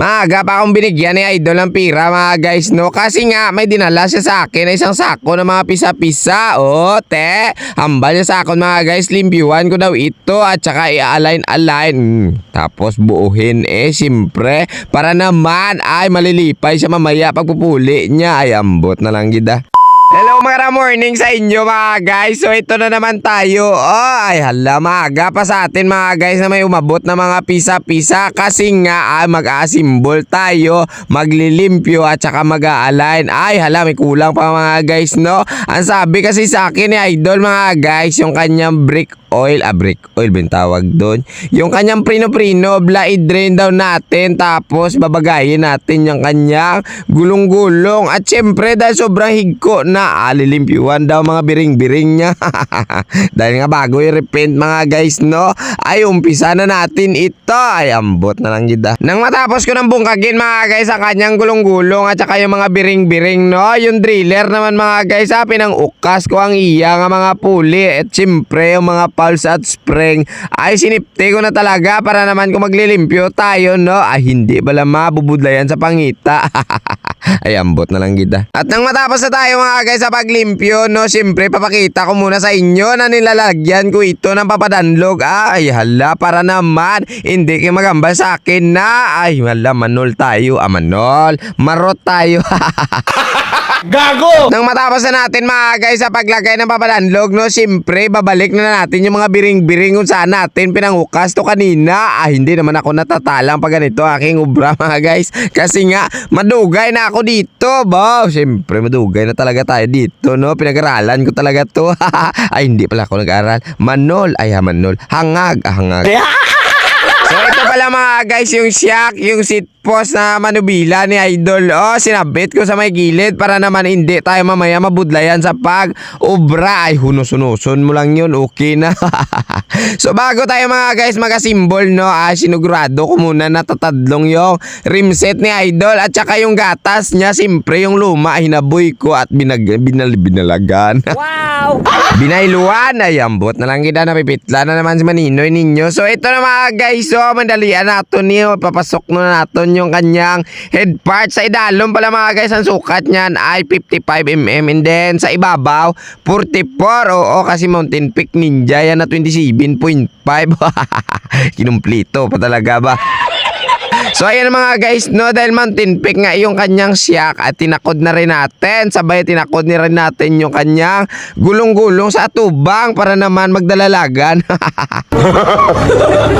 Maaga pa akong binigyan ni Idol ng pira mga guys no kasi nga may dinala siya sa akin na isang sako ng mga pisa-pisa. O te, hambal niya sa akin mga guys, limpiwan ko daw ito at saka i-align-align. Mm, tapos buuhin eh siyempre para naman ay malilipay siya mamaya pagpupuli niya ay ambot na lang gida. Mga morning sa inyo mga guys. So ito na naman tayo. Oh, ay hala maaga pa sa atin mga guys na may umabot na mga pisa-pisa kasi nga ay mag-aasimbol tayo, maglilimpyo at saka mag-a-align. Ay hala may kulang pa mga guys no. Ang sabi kasi sa akin ni Idol mga guys yung kanyang brick oil, ah brick oil ba yung tawag doon? Yung kanyang prino-prino, i-drain daw natin tapos babagayin natin yung kanyang gulong-gulong. At syempre dahil sobrang higko na alilimpyuan daw mga biring-biring niya. Dahil nga bago i-repaint mga guys no? Ay umpisa na natin ito. Ay ambot na lang gida nang matapos ko ng bungkagin mga guys ang kanyang gulong-gulong at saka yung mga biring-biring no? Yung driller naman mga guys ha pinang ukas ko ang iya nga mga puli. At syempre yung mga pulse at spring. Ay sinipte ko na talaga para naman kung maglilimpyo tayo no? Ay hindi pala mabubudlayan sa pangita ay ambot na lang gida at nang matapos na tayo mga guys sa paglimpyo no syempre papakita ko muna sa inyo na nilalagyan ko ito ng papadanlog ay hala para naman hindi kayo magambal sa akin na ay hala manol tayo ah manol marot tayo Gago! Nang matapos na natin mga guys sa paglagay ng papalanlog, no, siyempre babalik na natin yung mga biring-biring kung saan natin pinangukas to kanina. Ah, hindi naman ako natatalang pag ganito aking ubra mga guys. Kasi nga, madugay na ako dito. Ba, siyempre madugay na talaga tayo dito, no. Pinag-aralan ko talaga to. ay, hindi pala ako nag-aral. Manol, ay ha, manol. Hangag, ah, hangag. So ito pala mga guys yung shock, yung seat post na manubila ni Idol. Oh, sinabit ko sa may gilid para naman hindi tayo mamaya mabudlayan sa pag obra. Ay, hunus-hunusun mo lang yun. Okay na. so bago tayo mga guys magasimbol no, ah, sinugurado ko muna natatadlong yung rim set ni Idol at saka yung gatas niya. Simpre yung luma, hinaboy ko at binag binal binalagan. Wow! Binailuan ay ambot na lang kita napipitla na naman si Maninoy ninyo. So ito na mga guys, so mandalian nato niyo, papasok na natin yung kanyang head part. Sa idalom pala mga guys, ang sukat niyan ay 55mm and then sa ibabaw 44. Oo kasi Mountain Peak Ninja yan na 27.5. Kinumplito pa talaga ba? So ayan mga guys, no, dahil Mountain Peak nga yung kanyang siyak at tinakod na rin natin. Sabay tinakod na rin natin yung kanyang gulong-gulong sa tubang para naman magdalalagan.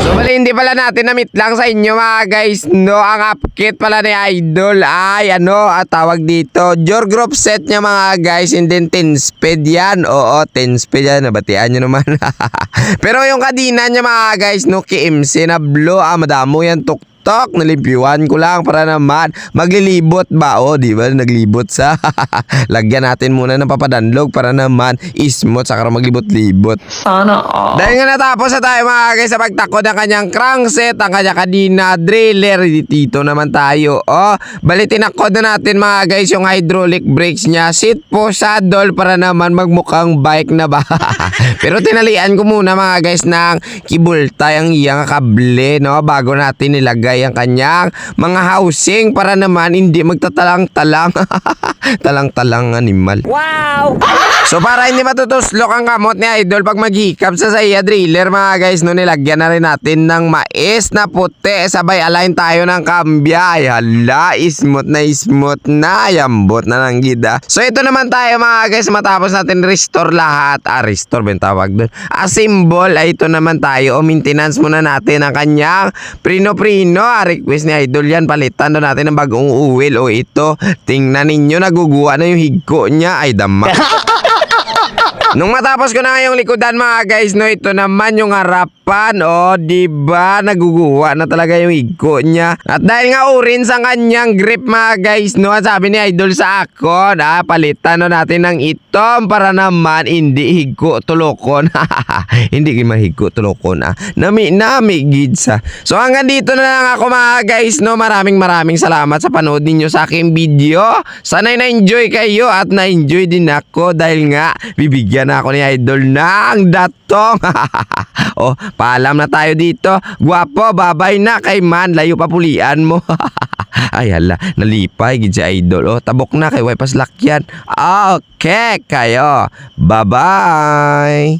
so bali hindi pala natin namit lang sa inyo mga guys, no, ang upkit pala ni Idol ay ano, at tawag dito, Jor Group set niya mga guys, and then 10 speed yan. Oo, 10 speed yan, nabatian nyo naman. Pero yung kadina niya mga guys, no, KMC na blue, ah, madamo yan tuk TikTok, nalimpyuan ko lang para naman maglilibot ba? O, di ba? Naglibot sa lagyan natin muna ng papadanlog para naman ismot sa maglibot-libot. Sana all. Dahil nga natapos na tayo mga guys sa pagtakod ng kanyang crankset, ang kanyang kadina, driller, dito naman tayo. O, bali tinakod na natin mga guys yung hydraulic brakes niya. Sit po saddle para naman magmukhang bike na ba? Pero tinalian ko muna mga guys ng kibultay ang iyang kable, no? Bago natin nilagay ang kanyang mga housing para naman hindi magtatalang-talang. Talang-talang animal. Wow! So para hindi matutuslok ang kamot ni Idol pag maghikap sa saya driller mga guys no nilagyan na rin natin ng mais na puti. Sabay align tayo ng kambya. Ay hala smooth na smooth na. Yambot na lang gida. So ito naman tayo mga guys matapos natin restore lahat. Ah restore ba tawag doon? Assemble ay ito naman tayo. O maintenance muna natin ang kanyang prino prino ah request ni Idol yan. Palitan daw natin ng bagong uwil. O ito tingnan ninyo naguguwa na yung higko niya. Ay dama Nung matapos ko na ngayong likodan mga guys, no, ito naman yung harapan, oh, di ba Naguguwa na talaga yung higko niya. At dahil nga urin sa kanyang grip mga guys, no, sabi ni Idol sa akon, ah, palitan no natin ng itom para naman hindi higko tulokon. hindi kayo mahigko tulokon, ah. Nami, nami, gidsa. So hanggang dito na lang ako mga guys, no, maraming maraming salamat sa panood ninyo sa aking video. Sana'y na-enjoy kayo at na-enjoy din ako dahil nga bibigyan na ako ni Idol ng datong. oh, paalam na tayo dito. Gwapo, babay na kay man. Layo pa pulian mo. Ay hala, nalipay gid si idol. Oh, tabok na kay way pas lakyan. Okay kayo. Bye-bye.